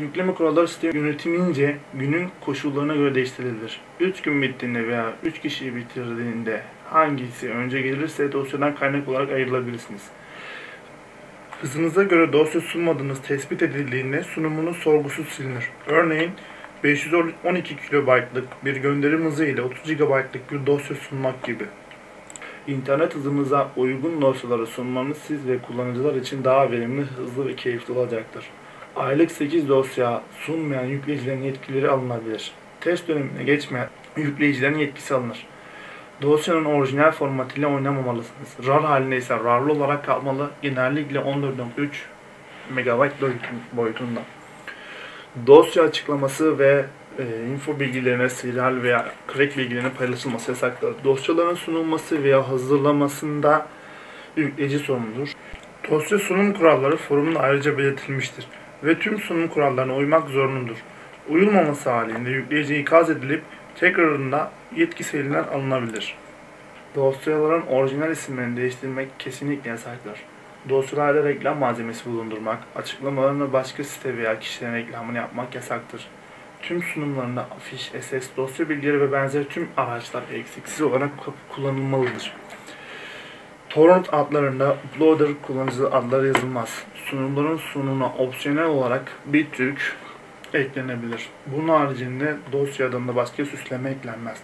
Yükleme kuralları sistemi yönetimince günün koşullarına göre değiştirilir. 3 gün bittiğinde veya 3 kişiyi bitirdiğinde hangisi önce gelirse dosyadan kaynak olarak ayrılabilirsiniz. Hızınıza göre dosya sunmadığınız tespit edildiğinde sunumunuz sorgusuz silinir. Örneğin 512 kilobaytlık bir gönderim hızı ile 30 GB'lık bir dosya sunmak gibi. İnternet hızınıza uygun dosyaları sunmanız siz ve kullanıcılar için daha verimli, hızlı ve keyifli olacaktır. Aylık 8 dosya sunmayan yükleyicilerin yetkileri alınabilir. Test dönemine geçmeyen yükleyicilerin yetkisi alınır. Dosyanın orijinal formatıyla oynamamalısınız. RAR halinde ise RAR'lı olarak kalmalı. Genellikle 14.3 MB boyutun- boyutunda. Dosya açıklaması ve e, info bilgilerine serial veya crack bilgilerine paylaşılması yasaktır. Dosyaların sunulması veya hazırlamasında yükleyici sorumludur. Dosya sunum kuralları forumda ayrıca belirtilmiştir ve tüm sunum kurallarına uymak zorunludur. Uyulmaması halinde yükleyici ikaz edilip tekrarında yetkisi elinden alınabilir. Dosyaların orijinal isimlerini değiştirmek kesinlikle yasaktır. Dosyalarda reklam malzemesi bulundurmak, açıklamalarını başka site veya kişilerin reklamını yapmak yasaktır. Tüm sunumlarında afiş, SS, dosya bilgileri ve benzeri tüm araçlar eksiksiz olarak kullanılmalıdır. Torrent adlarında uploader kullanıcı adları yazılmaz. Sunumların sonuna opsiyonel olarak bir Türk eklenebilir. Bunun haricinde dosya adında başka süsleme eklenmez.